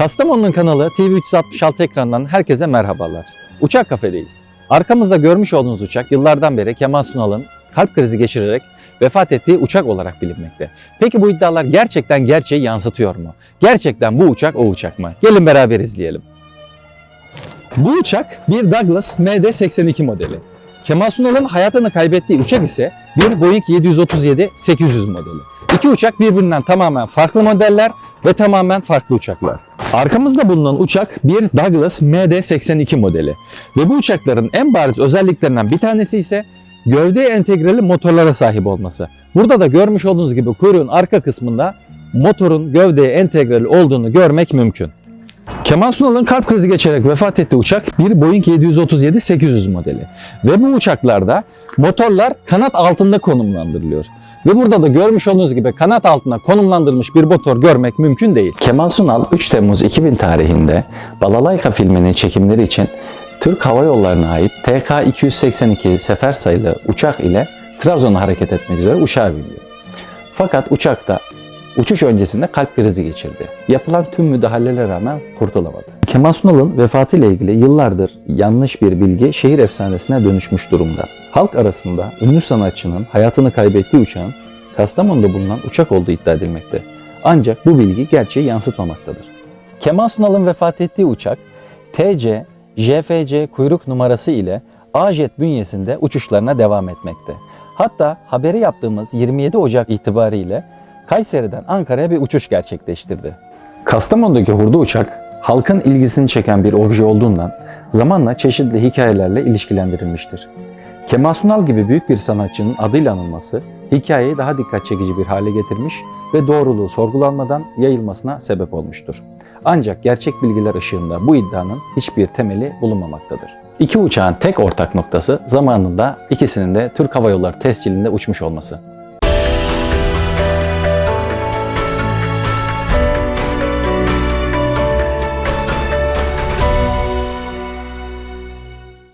Kastamonu'nun kanalı TV366 ekranından herkese merhabalar. Uçak kafedeyiz. Arkamızda görmüş olduğunuz uçak yıllardan beri Kemal Sunal'ın kalp krizi geçirerek vefat ettiği uçak olarak bilinmekte. Peki bu iddialar gerçekten gerçeği yansıtıyor mu? Gerçekten bu uçak o uçak mı? Gelin beraber izleyelim. Bu uçak bir Douglas MD-82 modeli. Kemal Sunal'ın hayatını kaybettiği uçak ise bir Boeing 737-800 modeli. İki uçak birbirinden tamamen farklı modeller ve tamamen farklı uçaklar. Arkamızda bulunan uçak bir Douglas MD-82 modeli. Ve bu uçakların en bariz özelliklerinden bir tanesi ise gövdeye entegreli motorlara sahip olması. Burada da görmüş olduğunuz gibi kuyruğun arka kısmında motorun gövdeye entegreli olduğunu görmek mümkün. Kemal Sunal'ın kalp krizi geçerek vefat ettiği uçak bir Boeing 737-800 modeli. Ve bu uçaklarda motorlar kanat altında konumlandırılıyor. Ve burada da görmüş olduğunuz gibi kanat altına konumlandırılmış bir motor görmek mümkün değil. Kemal Sunal 3 Temmuz 2000 tarihinde Balalayka filminin çekimleri için Türk Hava Yolları'na ait TK-282 sefer sayılı uçak ile Trabzon'a hareket etmek üzere uçağa bindi. Fakat uçakta uçuş öncesinde kalp krizi geçirdi. Yapılan tüm müdahalelere rağmen kurtulamadı. Kemal Sunal'ın vefatı ile ilgili yıllardır yanlış bir bilgi şehir efsanesine dönüşmüş durumda. Halk arasında ünlü sanatçının hayatını kaybettiği uçağın Kastamonu'da bulunan uçak olduğu iddia edilmekte. Ancak bu bilgi gerçeği yansıtmamaktadır. Kemal Sunal'ın vefat ettiği uçak TC, JFC kuyruk numarası ile AJet bünyesinde uçuşlarına devam etmekte. Hatta haberi yaptığımız 27 Ocak itibariyle Kayseri'den Ankara'ya bir uçuş gerçekleştirdi. Kastamonu'daki hurda uçak halkın ilgisini çeken bir obje olduğundan zamanla çeşitli hikayelerle ilişkilendirilmiştir. Kemal Sunal gibi büyük bir sanatçının adıyla anılması hikayeyi daha dikkat çekici bir hale getirmiş ve doğruluğu sorgulanmadan yayılmasına sebep olmuştur. Ancak gerçek bilgiler ışığında bu iddianın hiçbir temeli bulunmamaktadır. İki uçağın tek ortak noktası zamanında ikisinin de Türk Hava Yolları tescilinde uçmuş olması.